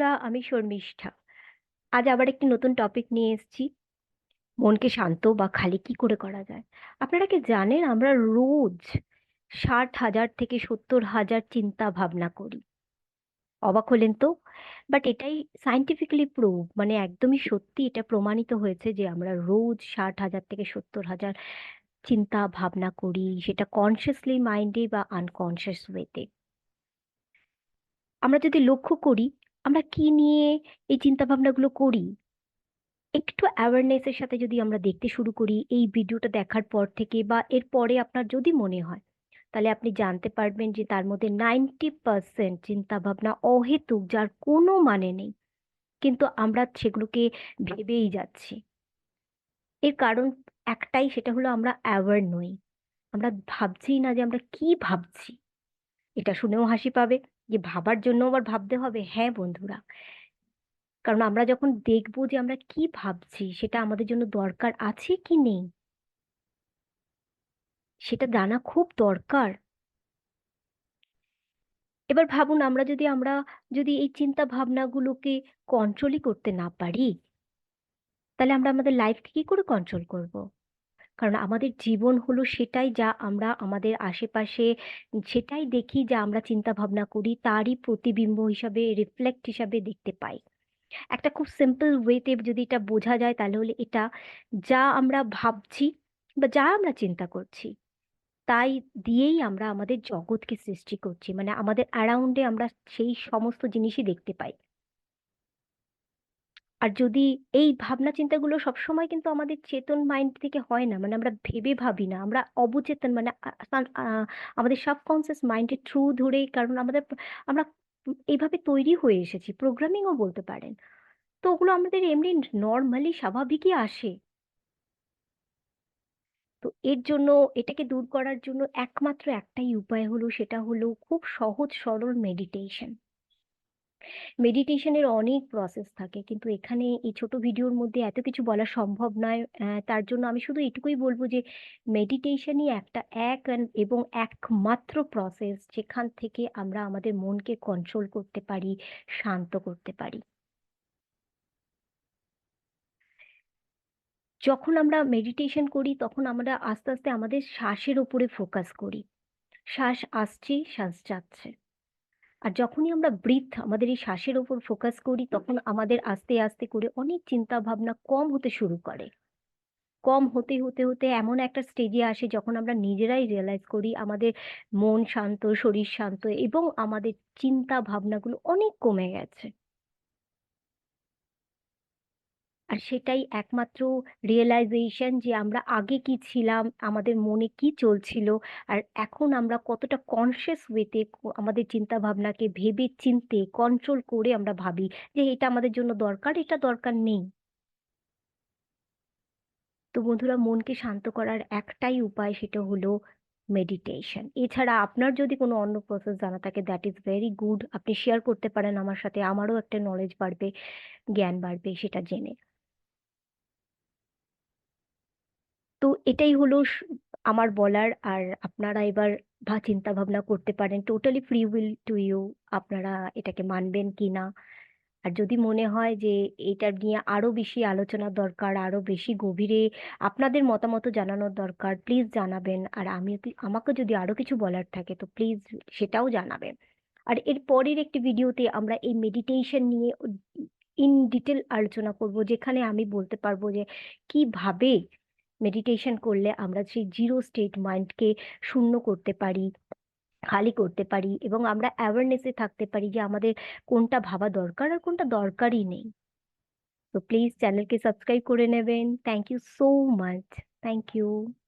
বন্ধুরা, আমি শর্মিষ্ঠা। আজ আবার একটি নতুন টপিক নিয়ে এসেছি। মনকে শান্ত বা খালি কি করে করা যায়? আপনারা কি জানেন, আমরা রোজ ষাট হাজার থেকে সত্তর হাজার চিন্তা ভাবনা করি। অবাক হলেন তো? বাট এটাই সায়েন্টিফিক্যালি প্রুভ মানে একদমই সত্যি এটা প্রমাণিত হয়েছে যে আমরা রোজ ষাট হাজার থেকে সত্তর হাজার চিন্তা ভাবনা করি, সেটা কনসিয়াসলি মাইন্ডে বা আনকনসিয়াস ওয়েতে আমরা যদি লক্ষ্য করি আমরা কি নিয়ে এই চিন্তা ভাবনাগুলো করি? একটু অ্যাওয়ারনেসের সাথে যদি আমরা দেখতে শুরু করি, এই ভিডিওটা দেখার পর থেকে বা এর পরে আপনার যদি মনে হয়, তাহলে আপনি জানতে পারবেন যে তার মধ্যে নাইনটি পার্সেন্ট চিন্তা ভাবনা অহেতুক, যার কোনো মানে নেই। কিন্তু আমরা সেগুলোকে ভেবেই যাচ্ছি। এর কারণ একটাই, সেটা হলো আমরা অ্যাওয়ার নই। আমরা ভাবছি না যে আমরা কি ভাবছি। এটা শুনেও হাসি পাবে, যে ভাবার জন্য আবার ভাবতে হবে হ্যাঁ বন্ধুরা। কারণ আমরা যখন দেখব যে আমরা কি ভাবছি, সেটা আমাদের জন্য দরকার আছে কি নেই? সেটা জানা খুব দরকার। এবার ভাবুন, আমরা যদি আমরা যদি এই চিন্তা ভাবনাগুলোকে কন্ট্রোলই করতে না পারি, তাহলে আমরা আমাদের লাইফকে কি করে কন্ট্রোল করব? কারণ আমাদের জীবন হলো সেটাই যা আমরা আমাদের আশেপাশে সেটাই দেখি যা আমরা চিন্তা ভাবনা করি, তারই প্রতিবিম্ব হিসাবে রিফ্লেক্ট হিসাবে দেখতে পাই। একটা খুব সিম্পল ওয়েতে যদি এটা বোঝা যায় তাহলে হলে এটা যা আমরা ভাবছি বা যা আমরা চিন্তা করছি, তাই দিয়েই আমরা আমাদের জগৎকে সৃষ্টি করছি। মানে আমাদের অ্যারাউন্ডে আমরা সেই সমস্ত জিনিসই দেখতে পাই। আর যদি এই ভাবনা চিন্তাগুলো সবসময় কিন্তু আমাদের চেতন মাইন্ড থেকে হয় না মানে আমরা ভেবে ভাবি না, আমরা অবচেতন মানে আমাদের সাবকনসিয়াস মাইন্ডের থ্রু ধরেই কারণ আমাদের আমরা এইভাবে তৈরি হয়ে এসেছি প্রোগ্রামিংও বলতে পারেন। তো ওগুলো আমাদের এমনি নর্মালি স্বাভাবিকই আসে। তো এর জন্য এটাকে দূর করার জন্য একমাত্র একটাই উপায় হলো, সেটা হলো খুব সহজ, সরল মেডিটেশন মেডিটেশনের অনেক প্রসেস থাকে। কিন্তু এখানে এই ছোট ভিডিওর মধ্যে এত কিছু বলা সম্ভব নয়। তার জন্য আমি শুধু এটুকুই বলব যে মেডিটেশনই একটা এক এবং একমাত্র প্রসেস যেখান থেকে আমরা আমাদের মনকে কন্ট্রোল করতে পারি, শান্ত করতে পারি। যখন আমরা মেডিটেশন করি, তখন আমরা আস্তে আস্তে আমাদের শ্বাসের উপরে ফোকাস করি। শ্বাস আসছে, শ্বাস যাচ্ছে। আর যখনই আমরা ব্রিথ আমাদের এই শ্বাসের ওপর ফোকাস করি, তখন আমাদের আস্তে আস্তে করে অনেক চিন্তা ভাবনা কম হতে শুরু করে। কম হতে হতে হতে এমন একটা স্টেজে আসে যখন আমরা নিজেরাই রিয়েলাইজ করি আমাদের মন শান্ত, শরীর শান্ত এবং আমাদের চিন্তা ভাবনাগুলো অনেক কমে গেছে। আর সেটাই একমাত্র রিয়েলাইজেশন যে আমরা আগে কি ছিলাম, আমাদের মনে কি চলছিল আর এখন আমরা কতটা কনসিয়াস ওয়েতে আমাদের চিন্তা ভাবনাকে ভেবে চিন্তে কন্ট্রোল করে আমরা ভাবি যে এটা আমাদের জন্য দরকার, এটা দরকার নেই। তো বন্ধুরা, মনকে শান্ত করার একটাই উপায় সেটা হলো মেডিটেশন এছাড়া আপনার যদি কোনো অন্য প্রসেস জানা থাকে দ্যাট ইজ ভেরি গুড আপনি শেয়ার করতে পারেন আমার সাথে, আমারও একটা নলেজ বাড়বে, জ্ঞান বাড়বে, সেটা জেনে তো এটাই হলো আমার বলার। আর আপনারা এবার ভা চিন্তা ভাবনা করতে পারেন totally free will to you আপনারা এটাকে মানবেন কি না? আর যদি মনে হয় যে এটা নিয়ে আরও বেশি আলোচনার দরকার, আরও বেশি গভীরে আপনাদের মতামত জানানোর দরকার প্লিজ জানাবেন। আর আমি আমাকে যদি আরও কিছু বলার থাকে, তো প্লিজ সেটাও জানাবেন। আর এর পরের একটি ভিডিওতে আমরা এই মেডিটেশন নিয়ে ইন ডিটেল আলোচনা করব, যেখানে আমি বলতে পারব যে কীভাবে মেডিটেশন করলে আমরা সেই জিরো স্টেট মাইন্ডকে শূন্য করতে পারি, খালি করতে পারি এবং আমরা অ্যাওয়ারনেসে থাকতে পারি যে আমাদের কোনটা ভাবা দরকার আর কোনটা দরকারই নেই। তো প্লিজ চ্যানেলকে সাবস্ক্রাইব করে নেবেন। Thank you so much thank you